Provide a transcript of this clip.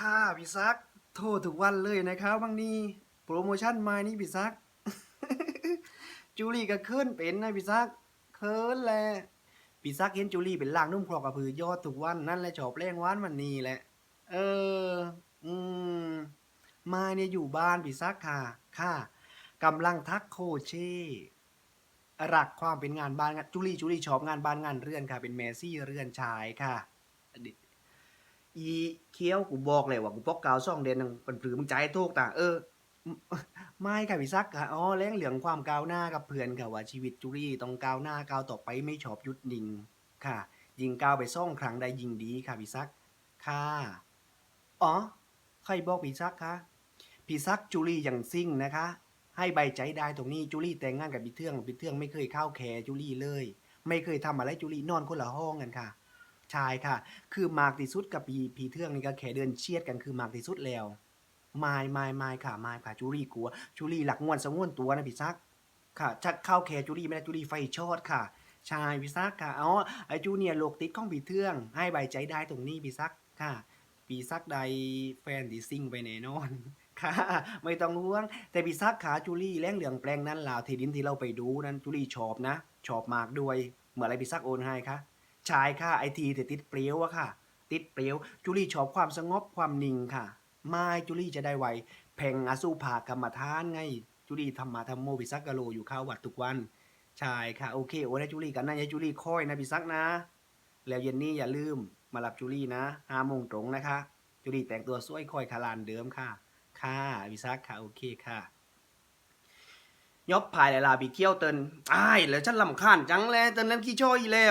ค่ะพี่ซัก โทรทุกวันเลยนะครับบางนี้โปรโมชั่นมานี่พี่ซัก จูลี่ก็ขึ้นเป็นนะพี่ซักเคินแหละพี่ซักเห็นจูลี่เป็นล่างนุ่มครอกระพือยอดทุกวันนั่นแหละชอบแรงหวานมันนี่แหละ เออ อืม มาเนี่ยอยู่บ้านพี่ซักค่ะ ค่ะกำลังทักโคเช่รักความเป็นงานบ้านจูลี่จูลี่ชอบงานบ้านงานเรือนค่ะ เป็นแมซี่เรือนชายค่ะ อีเคี้ยวกูบอกเลยว่ากูปอกกาวซ่องเดือนนึงเป็นผือมึงใจโทกต่างเออ ไม่ค่ะพี่ซักค่ะอ๋อแรงเหลืองความก้าวหน้ากับเพื่อนค่ะว่าชีวิตจูรี่ต้องก้าวหน้าก้าวต่อไปไม่ชอบหยุดนิ่งค่ะ ยิงก้าวไปซ่องครั้งใดยิงดีค่ะพี่ซักค่ะอ๋อใครบอกพี่ซักคะพี่ซักจูรี่อย่างซิ่งนะคะ ให้ใบใจได้ตรงนี้จูลี่แต่งงานกับพี่เทืองพี่เทืองไม่เคยเข้าแคร์จูลี่เลย ไม่เคยทำอะไรจูลี่นอนคนละห้องกันค่ะ ชายค่ะ คือมากที่สุดกับพีพีเทืองนี่ก็แค่เดินเชียดกันคือมากที่สุดแล้วไม่ไม่ไม่ค่ะไม่ค่ะจูรี่กลัวจูรี่หลักงวนสงวนตัวนะพี่ซัก ค่ะชักเข้าแคร์จูรี่ไม่ได้จูรี่ไฟชอดค่ะชายพี่ซักค่ะอ๋อไอจูเนี่ยโลกติดของพีเทือง ให้ใบใจได้ตรงนี้พี่ซักค่ะปีซักใดแฟนดีซิ่งไปแน่นอนค่ะไม่ต้องห่วง แต่พี่ซักขาจูลี่แรงเหลืองแปลงนั้นลาวที่ดินที่เราไปดูนั้นจูลี่ชอบนะชอบมากด้วย เมื่อไรพี่ซักโอนให้คะ ชายค่ะไอทีแต่ติดเปรี้ยวอะค่ะ ติดเปรี้ยว จุลี่ชอบความสงบความนิ่งค่ะ ไม่จุลี่จะได้ไวแพ่งอาสู้ผากรรมฐานไง จุลี่ทำมาทำโมพิซักกะโลอยู่ข้าววัดทุกวันชายค่ะโอเคโอ้ได้จุลี่กันนะยายจุลี่คอยนะพิซักนะ แล้วเย็นนี้อย่าลืมมารับจุลี่นะห้าโมงตรงนะคะ จุลี่แต่งตัวสวยคอยคารานเดิมค่ะ ค่ะพิซักค่ะโอเคค่ะยบภายหลายลาบีเที่ยวเตินอ้ายแล้วฉันลำคาญจังเลยเตินนั้นขี้โชยแล้ว